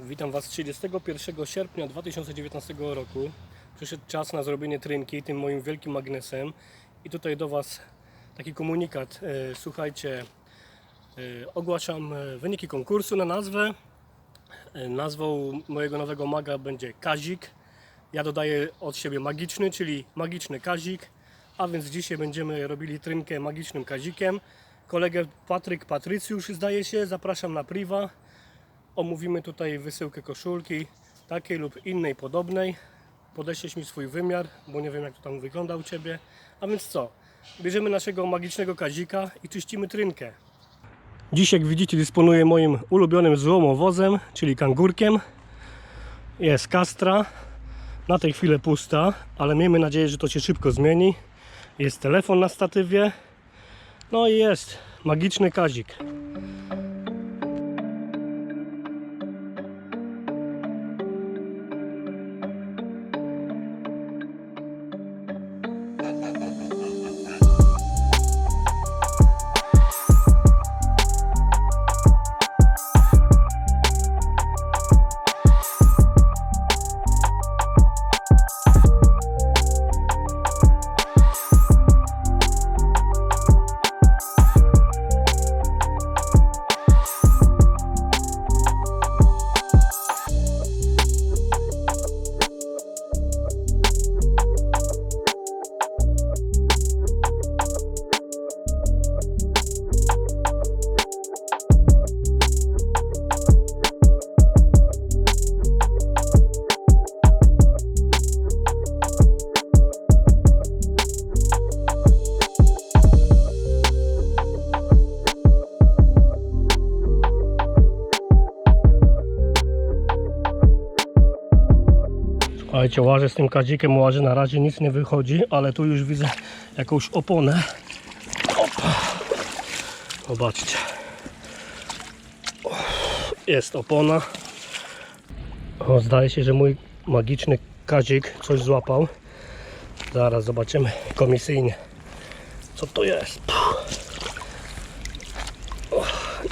Witam Was 31 sierpnia 2019 roku. Przyszedł czas na zrobienie trynki tym moim wielkim magnesem. I tutaj do Was taki komunikat. E, Słuchajcie, e, ogłaszam e, wyniki konkursu na nazwę. Nazwą mojego nowego maga będzie Kazik. Ja dodaję od siebie magiczny, czyli magiczny Kazik. A więc dzisiaj będziemy robili trynkę magicznym Kazikiem. Kolegę Patryk Patrycjusz zdaje się, zapraszam na priwa. Omówimy tutaj wysyłkę koszulki, takiej lub innej podobnej. Podeślesz mi swój wymiar, bo nie wiem jak to tam wygląda u Ciebie. A więc co? Bierzemy naszego magicznego kazika i czyścimy trynkę. Dziś jak widzicie dysponuję moim ulubionym złomowozem, czyli kangurkiem. Jest kastra, na tej chwilę pusta, ale miejmy nadzieję, że to się szybko zmieni. Jest telefon na statywie. No i jest magiczny kazik. Słuchajcie, łażę z tym kadzikiem, łażę, na razie nic nie wychodzi, ale tu już widzę jakąś oponę. Opa. Zobaczcie. Jest opona. O, zdaje się, że mój magiczny kadzik coś złapał. Zaraz zobaczymy komisyjnie, co to jest.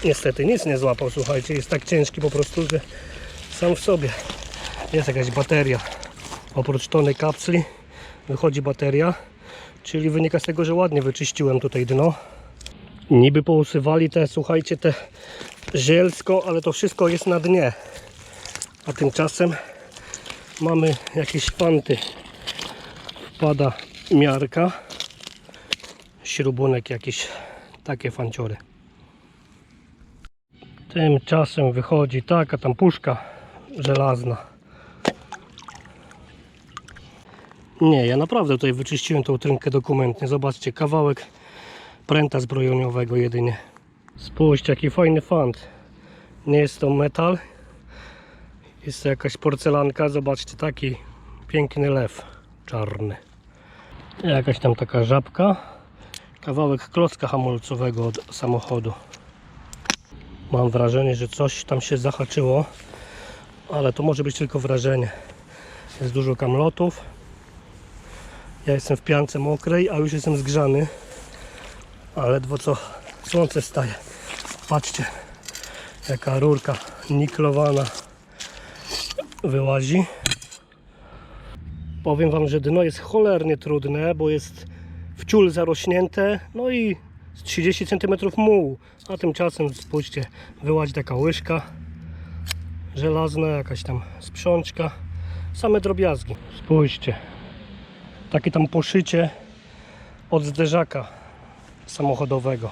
Niestety nic nie złapał, słuchajcie, jest tak ciężki po prostu, że sam w sobie jest jakaś bateria. Oprócz tony kapsli wychodzi bateria, czyli wynika z tego, że ładnie wyczyściłem tutaj dno. Niby pousuwali te, słuchajcie, te zielsko, ale to wszystko jest na dnie. A tymczasem mamy jakieś fanty. Wpada miarka, śrubunek jakiś, takie fanciory. Tymczasem wychodzi taka tam puszka żelazna. Nie, ja naprawdę tutaj wyczyściłem tą trynkę dokumentnie. Zobaczcie, kawałek pręta zbrojeniowego jedynie. Spójrzcie, jaki fajny fant. Nie jest to metal. Jest to jakaś porcelanka. Zobaczcie, taki piękny lew czarny. Jakaś tam taka żabka. Kawałek klocka hamulcowego od samochodu. Mam wrażenie, że coś tam się zahaczyło, ale to może być tylko wrażenie. Jest dużo kamlotów. Ja jestem w piance mokrej, a już jestem zgrzany. Ale ledwo co słońce staje. Patrzcie, jaka rurka niklowana wyłazi. Powiem Wam, że dno jest cholernie trudne, bo jest w ciul zarośnięte, no i z 30 cm mułu. A tymczasem spójrzcie, wyłazi taka łyżka żelazna, jakaś tam sprzączka, same drobiazgi. Spójrzcie, takie tam poszycie od zderzaka samochodowego.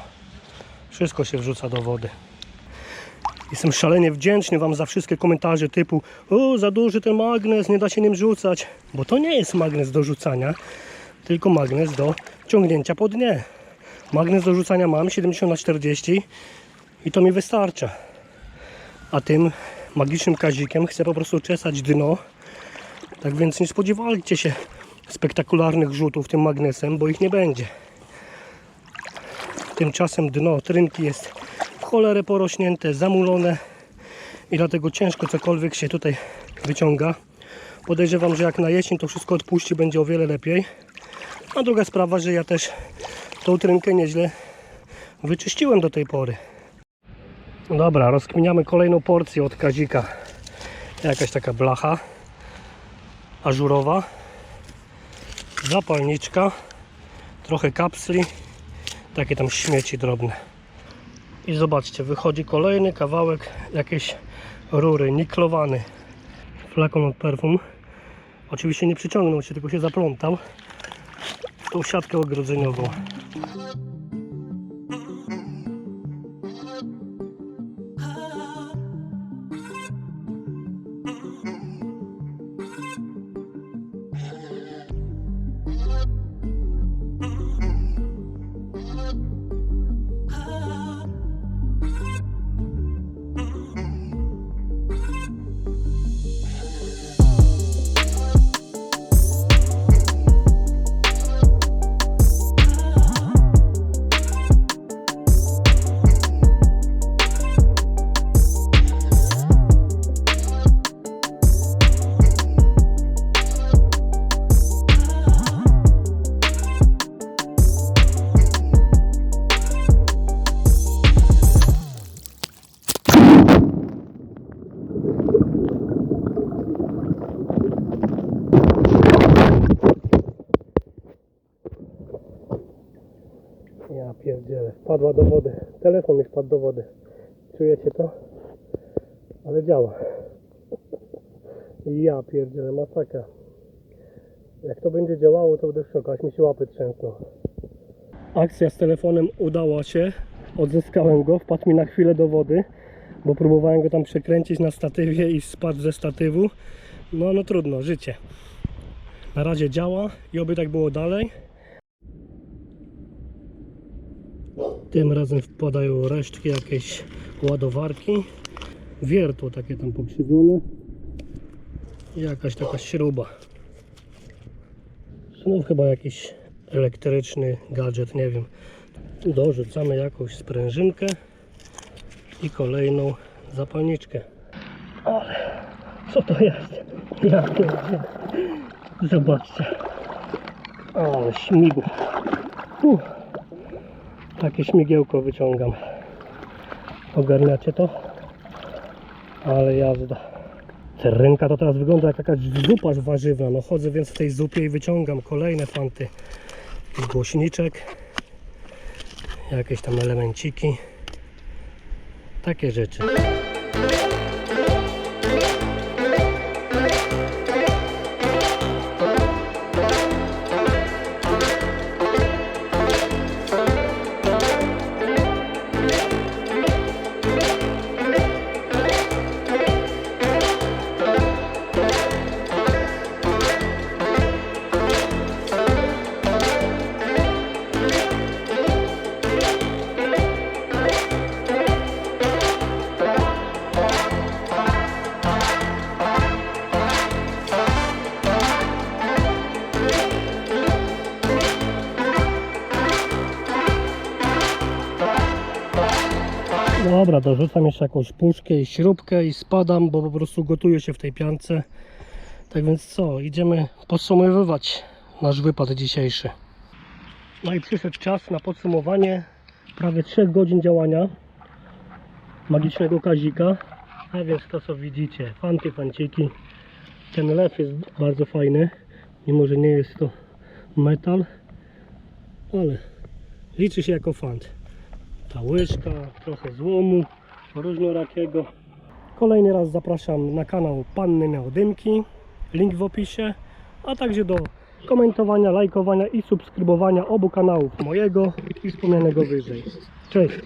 Wszystko się wrzuca do wody. Jestem szalenie wdzięczny Wam za wszystkie komentarze typu o za duży ten magnes, nie da się nim rzucać. Bo to nie jest magnes do rzucania, tylko magnes do ciągnięcia po dnie. Magnes do rzucania mam 70 na 40 i to mi wystarcza. A tym magicznym kazikiem chcę po prostu czesać dno. Tak więc nie spodziewajcie się spektakularnych rzutów tym magnesem, bo ich nie będzie. Tymczasem dno trynki jest w cholerę porośnięte, zamulone i dlatego ciężko cokolwiek się tutaj wyciąga. Podejrzewam, że jak na jesień to wszystko odpuści, będzie o wiele lepiej. A druga sprawa, że ja też tą trynkę nieźle wyczyściłem do tej pory. Dobra, rozkminiamy kolejną porcję od kazika. Jakaś taka blacha ażurowa. Zapalniczka. Trochę kapsli. Takie tam śmieci drobne. I zobaczcie, wychodzi kolejny kawałek jakiejś rury, niklowany. Flakon od perfum. Oczywiście nie przyciągnął się, tylko się zaplątał w tą siatkę ogrodzeniową. Ja pierdzielę, wpadła do wody. Telefon mi wpadł do wody. Czujecie to? Ale działa. Ja pierdzielę, masakra. Jak to będzie działało, to będę w szoku, aż mi się łapy trzęsną. Akcja z telefonem udała się. Odzyskałem go, wpadł mi na chwilę do wody, bo próbowałem go tam przekręcić na statywie i spadł ze statywu. No, no trudno, życie. Na razie działa i oby tak było dalej. Tym razem wpadają resztki jakiejś ładowarki. Wiertło takie tam pokrzywione. Jakaś taka śruba. Znów chyba jakiś elektryczny gadżet, nie wiem. Dorzucamy jakąś sprężynkę i kolejną zapalniczkę. Ale co to jest? Ja pierdzielę. Zobaczcie. Ale śmigło. Takie śmigiełko wyciągam. Ogarniacie to? Ale jazda. Terrenka to teraz wygląda jak jakaś zupa warzywna. No chodzę więc w tej zupie i wyciągam kolejne fanty. Głośniczek. Jakieś tam elemenciki. Takie rzeczy. Dobra, dorzucam jeszcze jakąś puszkę i śrubkę i spadam, bo po prostu gotuję się w tej piance. Tak więc co, idziemy podsumowywać nasz wypad dzisiejszy. No i przyszedł czas na podsumowanie prawie 3 godzin działania magicznego kazika. A więc to co widzicie, fanty, fanciki. Ten lew jest bardzo fajny, mimo że nie jest to metal, ale liczy się jako fant ta łyżka, trochę złomu różnorakiego. Kolejny raz zapraszam na kanał Panny Neodymki, link w opisie, a także do komentowania, lajkowania i subskrybowania obu kanałów mojego i wspomnianego wyżej. Cześć!